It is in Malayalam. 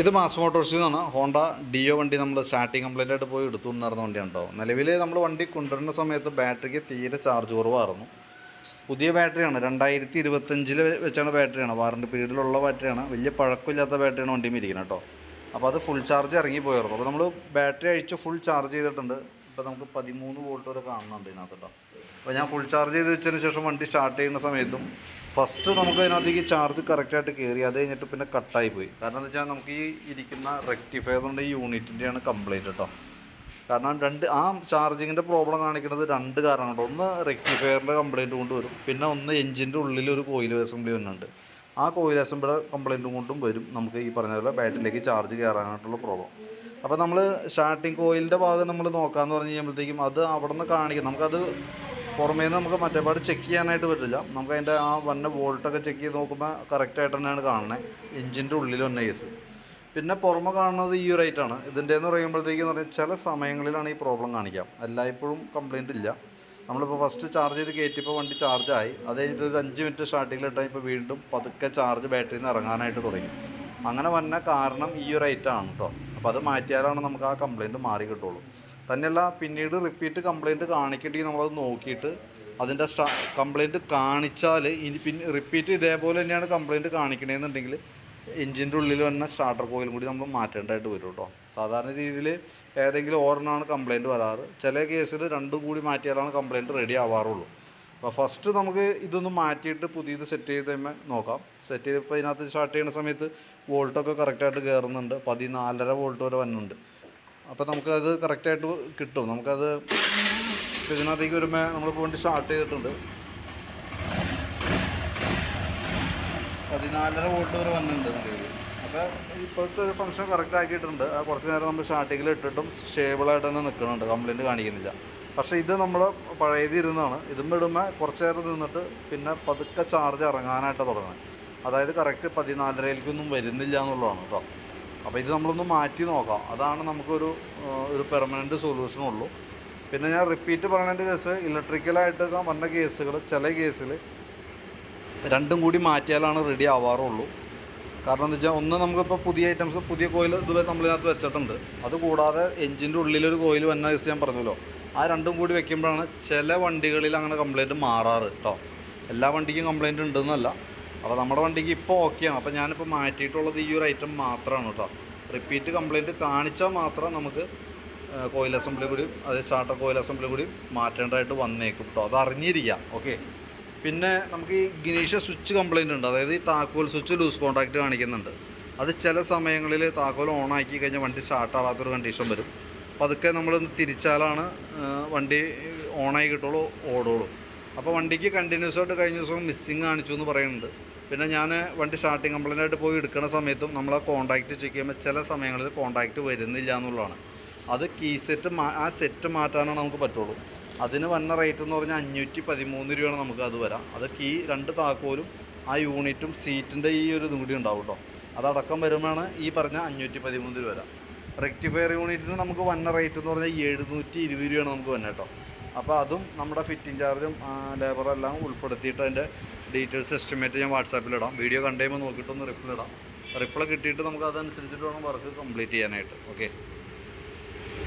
ഇത് മാസ് മോട്ടോഴ്സിൽ നിന്നാണ് ഹോണ്ട ഡിയോ വണ്ടി നമ്മൾ സ്റ്റാർട്ടിങ് കംപ്ലൈന്റ് ആയിട്ട് പോയി എടുത്തു നടന്ന വണ്ടിയാണ് കേട്ടോ നിലവിൽ നമ്മൾ വണ്ടി കൊണ്ടുവരുന്ന സമയത്ത് ബാറ്ററിക്ക് തീരെ ചാർജ് കുറവായിരുന്നു. പുതിയ ബാറ്ററിയാണ്. രണ്ടായിരത്തി ഇരുപത്തഞ്ചിൽ വെച്ചാണ് ബാറ്ററിയാണ്. വാറണ്ടി പീരീഡിലുള്ള ബാറ്ററിയാണ്. വലിയ പഴക്കമില്ലാത്ത ബാറ്ററിയാണ് വണ്ടിയും ഇരിക്കുന്നത് കേട്ടോ അപ്പോൾ അത് ഫുൾ ചാർജ് ഇറങ്ങി പോയിരുന്നു അപ്പോൾ നമ്മൾ ബാറ്ററി അഴിച്ച് ഫുൾ ചാർജ് ചെയ്തിട്ടുണ്ട്. ഇപ്പോൾ നമുക്ക് പതിമൂന്ന് വോൾട്ട് വരെ കാണുന്നുണ്ട് ഇതിനകത്ത് കേട്ടോ അപ്പോൾ ഞാൻ ഫുൾ ചാർജ് ചെയ്ത് വെച്ചതിന് ശേഷം വണ്ടി സ്റ്റാർട്ട് ചെയ്യുന്ന സമയത്തും ഫസ്റ്റ് നമുക്ക് അതിനകത്തേക്ക് ചാർജ് കറക്റ്റായിട്ട് കയറി അത് കഴിഞ്ഞിട്ട് പിന്നെ കട്ടായി പോയി. കാരണം എന്താ വെച്ചാൽ നമുക്ക് ഈ ഇരിക്കുന്ന റെക്ടിഫയറിന്റെ ഈ യൂണിറ്റിന്റെയാണ് കംപ്ലൈന്റ് കേട്ടോ കാരണം രണ്ട് ആ ചാർജിങ്ങിന്റെ പ്രോബ്ലം കാണിക്കുന്നത് രണ്ട് കാരണമുണ്ട് ഒന്ന് റെക്ടിഫയറിന്റെ കംപ്ലൈന്റ് കൊണ്ട് വരും. പിന്നെ ഒന്ന് എഞ്ചിന്റെ ഉള്ളിൽ ഒരു കോയിൽ അസംബ്ലി വരുന്നുണ്ട്. ആ കോയിൽ അസംബ്ലിയുടെ കംപ്ലൈന്റും കൊണ്ടും വരും. നമുക്ക് ഈ പറഞ്ഞ പോലെ ബാറ്ററിയിലേക്ക് ചാർജ് കയറാനായിട്ടുള്ള പ്രോബ്ലം അപ്പോൾ നമ്മൾ സ്റ്റാർട്ടിങ് കോയിലിന്റെ ഭാഗം നമ്മൾ നോക്കാമെന്ന് പറഞ്ഞു കഴിയുമ്പോഴത്തേക്കും അത് അവിടെ നിന്ന് കാണിക്കും. നമുക്കത് പുറമേ നിന്ന് നമുക്ക് മറ്റേപാട് ചെക്ക് ചെയ്യാനായിട്ട് പറ്റില്ല. നമുക്ക് അതിന്റെ ആ വന്ന വോൾട്ടൊക്കെ ചെക്ക് ചെയ്ത് നോക്കുമ്പോൾ കറക്റ്റായിട്ട് തന്നെയാണ് കാണുന്നത് എഞ്ചിന്റെ ഉള്ളിൽ വന്ന കേസ് പിന്നെ പുറമെ കാണുന്നത് ഈ ഒരു റേറ്റാണ് ഇതിന്റെ എന്ന് പറയുമ്പോഴത്തേക്കെന്ന് പറഞ്ഞാൽ ചില സമയങ്ങളിലാണ് ഈ പ്രോബ്ലം കാണിക്കാം. എല്ലായ്പ്പോഴും കംപ്ലൈന്റ് ഇല്ല. നമ്മളിപ്പോൾ ഫസ്റ്റ് ചാർജ് ചെയ്ത് കയറ്റിയപ്പോൾ വണ്ടി ചാർജായി അത് കഴിഞ്ഞിട്ട് ഒരു അഞ്ച് മിനിറ്റ് സ്റ്റാർട്ടിങ്ങിലിട്ടാൽ ഇപ്പോൾ വീണ്ടും പതുക്കെ ചാർജ് ബാറ്ററിയിൽ നിന്ന് ഇറങ്ങാനായിട്ട് തുടങ്ങി. അങ്ങനെ വന്ന കാരണം ഈ ഒരു ഐറ്റമാണ് കേട്ടോ അപ്പോൾ അത് മാറ്റിയാലാണ് നമുക്ക് ആ കംപ്ലയിന്റ് മാറി കിട്ടുള്ളൂ. തന്നെയല്ല പിന്നീട് റിപ്പീറ്റ് കംപ്ലയിന്റ് കാണിക്കട്ടി നമ്മളത് നോക്കിയിട്ട് അതിന്റെ കംപ്ലയിന്റ് കാണിച്ചാൽ ഇനി പിന്നെ റിപ്പീറ്റ് ഇതേപോലെ തന്നെയാണ് കംപ്ലയിന്റ് കാണിക്കണമെന്നുണ്ടെങ്കിൽ എഞ്ചിന്റെ ഉള്ളിൽ വന്ന സ്റ്റാർട്ടർ കോയിലും കൂടി നമ്മൾ മാറ്റേണ്ടതായിട്ട് വരും കേട്ടോ സാധാരണ രീതിയിൽ ഏതെങ്കിലും ഓരോന്നാണ് കംപ്ലയിന്റ് വരാറ്. ചില കേസിൽ രണ്ടും കൂടി മാറ്റിയാലാണ് കംപ്ലയിന്റ് റെഡി ആവാറുള്ളൂ. അപ്പോൾ ഫസ്റ്റ് നമുക്ക് ഇതൊന്ന് മാറ്റിയിട്ട് പുതിയത് സെറ്റ് ചെയ്ത് നോക്കാം. സെറ്റ് ചെയ്തപ്പോൾ ഇതിനകത്ത് സ്റ്റാർട്ട് ചെയ്യുന്ന സമയത്ത് വോൾട്ടൊക്കെ കറക്റ്റായിട്ട് കയറുന്നുണ്ട് പതിനാലര വോൾട്ട് വരെ വന്നുണ്ട് അപ്പോൾ നമുക്കത് കറക്റ്റായിട്ട് കിട്ടും. നമുക്കത് ഇതിനകത്തേക്ക് വരുമ്പോൾ നമ്മളിപ്പോൾ വേണ്ടി സ്റ്റാർട്ട് ചെയ്തിട്ടുണ്ട്. പതിനാലര വോൾട്ട് വരെ വന്നിട്ടുണ്ട് നമുക്ക് അപ്പോൾ ഇപ്പോഴത്തെ ഫംഗ്ഷൻ കറക്റ്റ് ആക്കിയിട്ടുണ്ട്. കുറച്ച് നേരം നമ്മൾ സ്റ്റാർട്ടിങ്ങിൽ ഇട്ടിട്ടും സ്റ്റേബിളായിട്ട് തന്നെ നിൽക്കുന്നുണ്ട് കംപ്ലയിന്റ് കാണിക്കുന്നില്ല. പക്ഷേ ഇത് നമ്മൾ പഴയതിരുന്നാണ് ഇതും ഇടുമ്പോൾ കുറച്ച് നേരം നിന്നിട്ട് പിന്നെ പതുക്കെ ചാർജ് ഇറങ്ങാനായിട്ട് തുടങ്ങുന്നത്. അതായത് കറക്റ്റ് പതിനാലരയിലേക്കൊന്നും വരുന്നില്ല എന്നുള്ളതാണ് കേട്ടോ. അപ്പോൾ ഇത് നമ്മളൊന്ന് മാറ്റി നോക്കാം. അതാണ് നമുക്കൊരു ഒരു പെർമനന്റ് സൊല്യൂഷനുള്ളൂ പിന്നെ ഞാൻ റിപ്പീറ്റ് പറയേണ്ട കേസ് ഇലക്ട്രിക്കലായിട്ട് വന്ന കേസുകൾ ചില കേസിൽ രണ്ടും കൂടി മാറ്റിയാലാണ് റെഡി ആവാറുള്ളൂ. കാരണം എന്താ വെച്ചാൽ ഒന്ന് നമുക്കിപ്പോൾ പുതിയ ഐറ്റംസ് പുതിയ കോയിൽ ഇതുവരെ നമ്മളിതിനകത്ത് വെച്ചിട്ടുണ്ട്. അതുകൂടാതെ എഞ്ചിന്റെ ഉള്ളിലൊരു കോയിൽ വന്ന കേസ് ഞാൻ പറഞ്ഞല്ലോ. ആ രണ്ടും കൂടി വെക്കുമ്പോഴാണ് ചില വണ്ടികളിൽ അങ്ങനെ കംപ്ലൈന്റ് മാറാറ് കേട്ടോ എല്ലാ വണ്ടിക്കും കംപ്ലൈന്റ് ഉണ്ടെന്നല്ല. അപ്പോൾ നമ്മുടെ വണ്ടിക്ക് ഇപ്പോൾ ഓക്കെയാണ് അപ്പോൾ ഞാനിപ്പോൾ മാറ്റിയിട്ടുള്ളത് ഈ ഒരു ഐറ്റം മാത്രമാണ് കേട്ടോ റിപ്പീറ്റ് കംപ്ലൈന്റ് കാണിച്ചാൽ മാത്രം നമുക്ക് കോയിൽ അസംബ്ലി കൂടി അത് സ്റ്റാർട്ടർ കോയിൽ അസംബ്ലി കൂടി മാറ്റേണ്ടതായിട്ട് വന്നേക്കും കേട്ടോ അത് അറിഞ്ഞിരിക്കാം ഓക്കെ പിന്നെ നമുക്ക് ഈ ഗിനീഷ സ്വിച്ച് കംപ്ലൈന്റ് ഉണ്ട്. അതായത് ഈ താക്കോൽ സ്വിച്ച് ലൂസ് കോൺടാക്റ്റ് കാണിക്കുന്നുണ്ട്. അത് ചില സമയങ്ങളിൽ താക്കോൽ ഓൺ ആക്കി കഴിഞ്ഞാൽ വണ്ടി സ്റ്റാർട്ടാവാത്തൊരു കണ്ടീഷൻ വരും. പതുക്കെ നമ്മളൊന്ന് തിരിച്ചാലാണ് വണ്ടി ഓണായി കിട്ടുള്ളൂ ഓടുള്ളൂ. അപ്പോൾ വണ്ടിക്ക് കണ്ടിന്യൂസ് ആയിട്ട് കഴിഞ്ഞ ദിവസം മിസ്സിങ് കാണിച്ചു എന്ന് പറയുന്നുണ്ട്. പിന്നെ ഞാൻ വണ്ടി സ്റ്റാർട്ടിങ് കംപ്ലൈന്റ് ആയിട്ട് പോയി എടുക്കുന്ന സമയത്തും നമ്മൾ ആ കോൺടാക്റ്റ് ചെക്ക് ചെയ്യുമ്പോൾ ചില സമയങ്ങളിൽ കോൺടാക്റ്റ് വരുന്നില്ല എന്നുള്ളതാണ്. അത് കീ സെറ്റ് മാ ആ സെറ്റ് മാറ്റാനാണ് നമുക്ക് പറ്റുള്ളൂ. അതിന് വന്ന റേറ്റ് എന്ന് പറഞ്ഞാൽ അഞ്ഞൂറ്റി പതിമൂന്ന് രൂപയാണ് നമുക്ക് അത് വരാം. അത് കീ രണ്ട് താക്കോലും ആ യൂണിറ്റും സീറ്റിന്റെ ഈ ഒരു കൂടി ഉണ്ടാവും കേട്ടോ അതടക്കം വരുമ്പോഴാണ് ഈ പറഞ്ഞ അഞ്ഞൂറ്റി പതിമൂന്ന് രൂപ വരാം. റെക്ടിഫയർ യൂണിറ്റിന് നമുക്ക് വന്ന റേറ്റ് എന്ന് പറഞ്ഞാൽ എഴുന്നൂറ്റി ഇരുപത് രൂപയാണ് നമുക്ക് വന്നത് കേട്ടോ അപ്പോൾ അതും നമ്മുടെ ഫിറ്റിംഗ് ചാർജും ലേബറും എല്ലാം ഉൾപ്പെടുത്തിയിട്ട് അതിന്റെ ഡീറ്റെയിൽസ് എസ്റ്റിമേറ്റ് ഞാൻ വാട്സാപ്പിൽ ഇടാം. വീഡിയോ കണ്ടു കഴിയുമ്പോൾ നോക്കിയിട്ടൊന്ന് റിപ്ലൈ ഇടാം. റിപ്ലൈ കിട്ടിയിട്ട് നമുക്ക് അതനുസരിച്ചിട്ട് വേണം വർക്ക് കംപ്ലീറ്റ് ചെയ്യാനായിട്ട്. ഓക്കെ